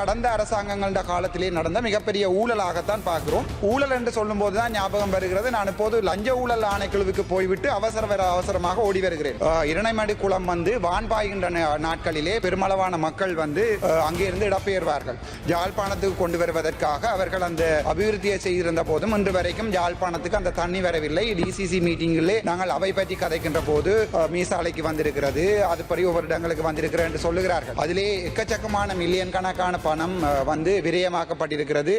கடந்த அரசாங்கங்கள காலத்திலே நடந்த மிகப்பெரிய ஊழலாகத்தான் பார்க்கிறோம். ஊழல் என்று சொல்லும்போது தான் ஞாபகம் வருகிறது. நான் இப்போது லஞ்ச ஊழல் ஆணைக்குழுவுக்கு போய்விட்டு அவசர வர அவசரமாக ஓடி வருகிறேன். இரணைமடி இரணைமடு குளம் வந்து வான்பாய்கின்ற நாட்களிலே பெருமளவான மக்கள் வந்து அங்கிருந்து அங்கே இருந்து இடம்பெயர்வார்கள். யாழ்ப்பாணத்துக்கு கொண்டு வருவதற்காக அவர்கள் அந்த அபிவிருத்தியை செய்திருந்த போதும் இன்று வரைக்கும் யாழ்ப்பாணத்துக்கு அந்த தண்ணி வரவில்லை. டிசிசி மீட்டிங்கிலே நாங்கள் அவை பற்றி கதைக்கின்ற போது மீசாலைக்கு வந்திருக்கிறது. அது படி ஒவ்வொரு இடங்களுக்கு வந்திருக்கிறேன் என்று சொல்லுகிறார்கள். அதிலே எக்கச்சக்கமான மில்லியன் கணக்கான பணம் வந்து விரயமாக்கப்பட்டிருக்கிறது.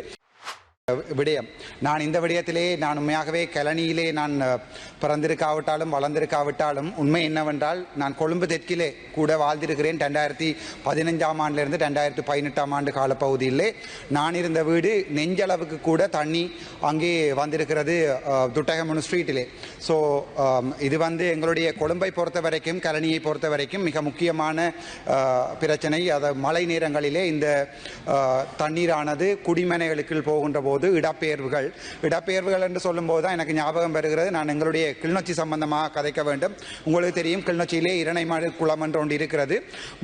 விடயம். நான் இந்த விடயத்திலே நான் உண்மையாகவே கலனியிலே நான் பிறந்திருக்காவிட்டாலும் வளர்ந்திருக்காவிட்டாலும் உண்மை என்னவென்றால் நான் கொழும்பு தெற்கிலே கூட வாழ்ந்திருக்கிறேன். ரெண்டாயிரத்தி பதினஞ்சாம் ஆண்டிலிருந்து ரெண்டாயிரத்தி பதினெட்டாம் ஆண்டு காலப்பகுதியிலே நான் இருந்த வீடு நெஞ்சளவுக்கு கூட தண்ணி அங்கே வந்திருக்கிறது துட்டகமனு ஸ்ட்ரீட்டிலே. ஸோ இது வந்து எங்களுடைய கொழும்பை பொறுத்த வரைக்கும் கலனியை பொறுத்த வரைக்கும் மிக முக்கியமான பிரச்சனை. அதை மழை நேரங்களிலே இந்த தண்ணீரானது குடிமனைகளுக்கு போகின்ற போது இடப்பெயர்வுகள் இடப்பெயர்வுகள் என்று சொல்லும்போது தான் எனக்கு ஞாபகம் வருகிறது. நான் எங்களுடைய கிளிநொச்சி சம்பந்தமாக கதைக்க வேண்டும். உங்களுக்கு தெரியும் கிளிநொச்சியிலே இரணைமடு குளம் என்று ஒன்று இருக்கிறது.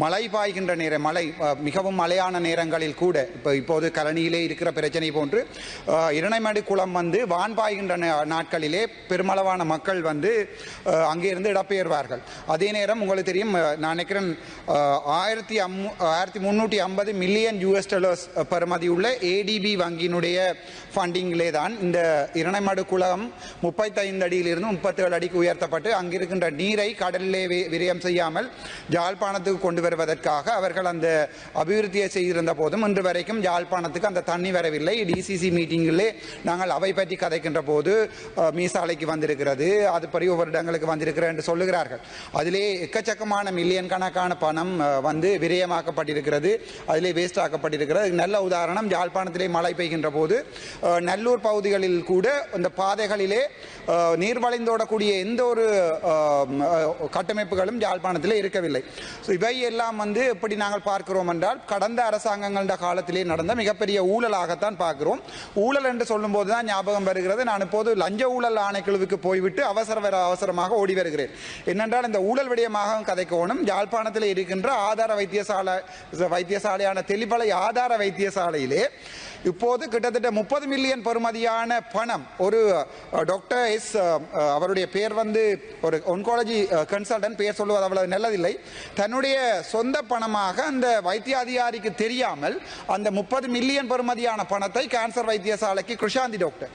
மழை பாய்கின்ற நேரம் மழை மிகவும் மழையான நேரங்களில் கூட இப்போ இப்போது கலனியிலே இருக்கிற பிரச்சனை போன்று இரணைமடு குளம் வந்து வான் பாய்கின்ற நாட்களிலே பெருமளவான மக்கள் வந்து அங்கிருந்து அங்கே இருந்து அதே நேரம் உங்களுக்கு தெரியும் நான் நினைக்கிறேன் ஆயிரத்தி அம் ஆயிரத்தி முந்நூற்றி ஐம்பது மில்லியன் யூஎஸ் டாலர்ஸ் பெறுமதி உள்ள ஏடிபி வங்கியினுடைய ஃபண்டிங்கிலே தான் இந்த இரணைமடு குளம் முப்பத்தைந்து அடியிலிருந்து முப்பத்தேழு அடிக்கு உயர்த்தப்பட்டு அங்கிருக்கின்ற நீரை கடலிலே விரயம் செய்யாமல் யாழ்ப்பாணத்துக்கு கொண்டு வருவதற்காக அவர்கள் அந்த அபிவிருத்தியை செய்திருந்த போதும் இன்று வரைக்கும் யாழ்ப்பாணத்துக்கு அந்த தண்ணி வரவில்லை. டிசிசி மீட்டிங்கிலே நாங்கள் அவை பற்றி கதைக்கின்ற போது மீசாலைக்கு வந்திருக்கிறது. அது படி ஒவ்வொரு இடங்களுக்கு வந்திருக்கிறது என்று சொல்லுகிறார்கள். அதிலே எக்கச்சக்கமான மில்லியன் கணக்கான பணம் வந்து விரயமாக்கப்பட்டிருக்கிறது. அதிலே வேஸ்ட் ஆக்கப்பட்டிருக்கிறது. நல்ல உதாரணம் யாழ்ப்பாணத்திலே மழை பெய்கின்ற போது நல்லூர் பகுதிகளில் கூட இந்த பாதைகளிலே நீர்வளைந்தோடக்கூடிய நீர் வளைந்தோடக்கூடிய எந்த ஒரு கட்டமைப்புகளும் யாழ்ப்பாணத்தில் இருக்கவில்லை. ஸோ இவை எல்லாம் வந்து எப்படி நாங்கள் பார்க்கிறோம் என்றால் கடந்த அரசாங்கங்கள காலத்திலே நடந்த மிகப்பெரிய ஊழலாகத்தான் பார்க்கிறோம். ஊழல் என்று சொல்லும்போது தான் ஞாபகம் வருகிறது. நான் இப்போது லஞ்ச ஊழல் ஆணைக்குழுவுக்கு போய்விட்டு அவசர வர அவசரமாக ஓடி வருகிறேன். என்னென்றால் இந்த ஊழல் விடயமாக கதைக்கோணும். யாழ்ப்பாணத்தில் இருக்கின்ற ஆதார வைத்தியசாலை வைத்தியசாலையான தெளிப்பளை ஆதார வைத்தியசாலையிலே இப்போது கிட்டத்தட்ட முப்பது மில்லியன் பெறுமதியான பணம். ஒரு டாக்டர் எஸ் அவருடைய பேர் வந்து ஒரு ஒன்காலஜி கன்சல்டன்ட் பேர் சொல்லுவது அவ்வளவு நல்லதில்லை. தன்னுடைய சொந்த பணமாக அந்த வைத்திய அதிகாரிக்கு தெரியாமல் அந்த முப்பது மில்லியன் பெறுமதியான பணத்தை கேன்சர் வைத்தியசாலைக்கு கிருஷாந்தி டாக்டர்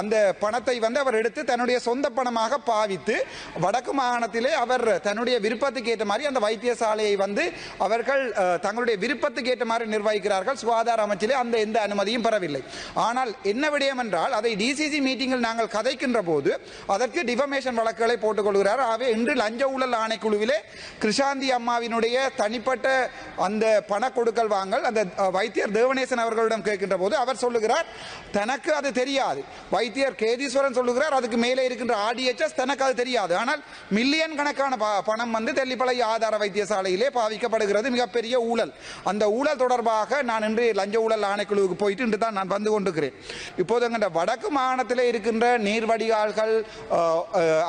அந்த பணத்தை வந்து அவர் எடுத்து தன்னுடைய சொந்த பணமாக பாவித்து வடக்கு மாகாணத்திலே அவர் தன்னுடைய விருப்பத்துக்கு ஏற்ற மாதிரி அந்த வைத்தியசாலையை வந்து அவர்கள் தங்களுடைய விருப்பத்துக்கு ஏற்ற மாதிரி நிர்வகிக்கிறார்கள். சுகாதார அமைச்சிலே அந்த எந்த அனுமதியும் பெறவில்லை. ஆனால் என்ன விடயம் என்றால் அதை டிசிசி மீட்டிங்கில் நாங்கள் கதைக்கின்ற போது அதற்கு டிஃபமேஷன் வழக்குகளை போட்டுக்கொள்கிறார். ஆகவே இன்று லஞ்ச ஊழல் ஆணைக்குழுவிலே கிருஷாந்தி அம்மாவினுடைய தனிப்பட்ட அந்த பண கொடுக்கல் வாங்கல் அந்த வைத்தியர் தேவநேசன் அவர்களிடம் கேட்கின்ற போது அவர் சொல்லுகிறார் தனக்கு அது தெரியாது. வைத்தியர் கேதீஸ்வரன் சொல்லுகிறார் அதுக்கு மேலே இருக்கின்ற ஆடிஎச்எஸ் தனக்கு அது தெரியாது. ஆனால் மில்லியன் கணக்கான ப- பணம் வந்து தெல்லிப்பளை ஆதார வைத்தியசாலையிலே பாவிக்கப்படுகிறது. மிகப்பெரிய ஊழல். அந்த ஊழல் தொடர்பாக நான் இன்று லஞ்ச ஊழல் ஆணைக்குழுவுக்கு போயிட்டு இன்று தான் நான் வந்து கொண்டிருக்கிறேன் இப்போது எங்கிட்ட வடக்கு மாகாணத்தில் இருக்கின்ற நீர் வடிகால்கள்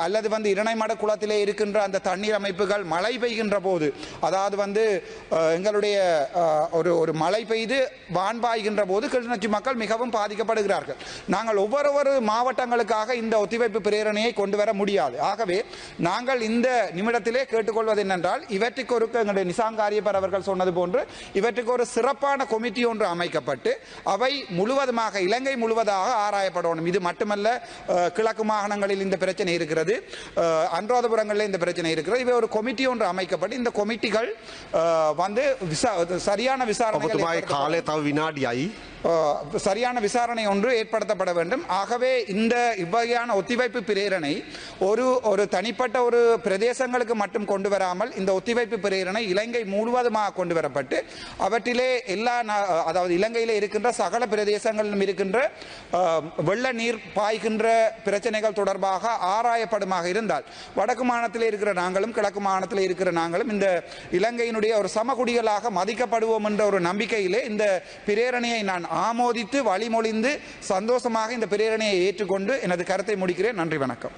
அல்லது வந்து இரணைமட குளத்திலே இருக்கின்ற அந்த தண்ணீர் அமைப்புகள் மழை பெய்கின்ற போது அதாவது வந்து எங்களுடைய ஒரு ஒரு மழை பெய்து வான் பாய்கின்ற போது கிளிநொச்சி மக்கள் மிகவும் பாதிக்கப்படுகிறார்கள். நாங்கள் ஒவ்வொரு ஒரு மாவட்டங்களுக்காக இந்த ஒத்திவைப்பு பிரேரணையை கொண்டு வர முடியாது. ஆகவே நாங்கள் இந்த நிமிடத்திலே கேட்டுக்கொள்வது என்னென்றால் இவற்றுக்கு ஒரு எங்களுடைய நிசாங்காரியப்பர் அவர்கள் சொன்னது போன்று இவற்றுக்கு ஒரு சிறப்பான கொமிட்டி ஒன்று அமைக்கப்பட்டு அவை முழுவதும் முழுவதுமாக இலங்கை முழுவதாக ஆராயப்படணும். இது மட்டுமல்ல கிழக்கு மாகாணங்களில் இந்த பிரச்சனை இருக்கிறது அன்றாதபுரங்களில் இந்த பிரச்சனை இருக்கிறது. இவை ஒரு கமிட்டி ஒன்று அமைக்கப்பட்டு இந்த கமிட்டிகள் வந்து சரியான விசாரணை வினாடியாயி. சரியான விசாரணை ஒன்று ஏற்படுத்தப்பட வேண்டும். ஆகவே இந்த இவ்வகையான ஒத்திவைப்பு பிரேரணை ஒரு ஒரு தனிப்பட்ட ஒரு பிரதேசங்களுக்கு மட்டும் கொண்டு வராமல் இந்த ஒத்திவைப்பு பிரேரணை இலங்கை முழுவதுமாக கொண்டு வரப்பட்டு அவற்றிலே எல்லா அதாவது இலங்கையில் இருக்கின்ற சகல பிரதேசங்கள் இடங்களிலும் இருக்கின்ற வெள்ள நீர் பாய்கின்ற பிரச்சனைகள் தொடர்பாக ஆராயப்படுமாக இருந்தால் வடக்கு மாநிலத்தில் இருக்கிற நாங்களும் கிழக்கு மாநிலத்தில் இருக்கிற நாங்களும் இந்த இலங்கையினுடைய ஒரு சமகுடிகளாக மதிக்கப்படுவோம் என்ற ஒரு நம்பிக்கையிலே இந்த பிரேரணையை நான் ஆமோதித்து வழிமொழிந்து சந்தோஷமாக இந்த பிரேரணையை ஏற்றுக்கொண்டு எனது கருத்தை முடிக்கிறேன். நன்றி வணக்கம்.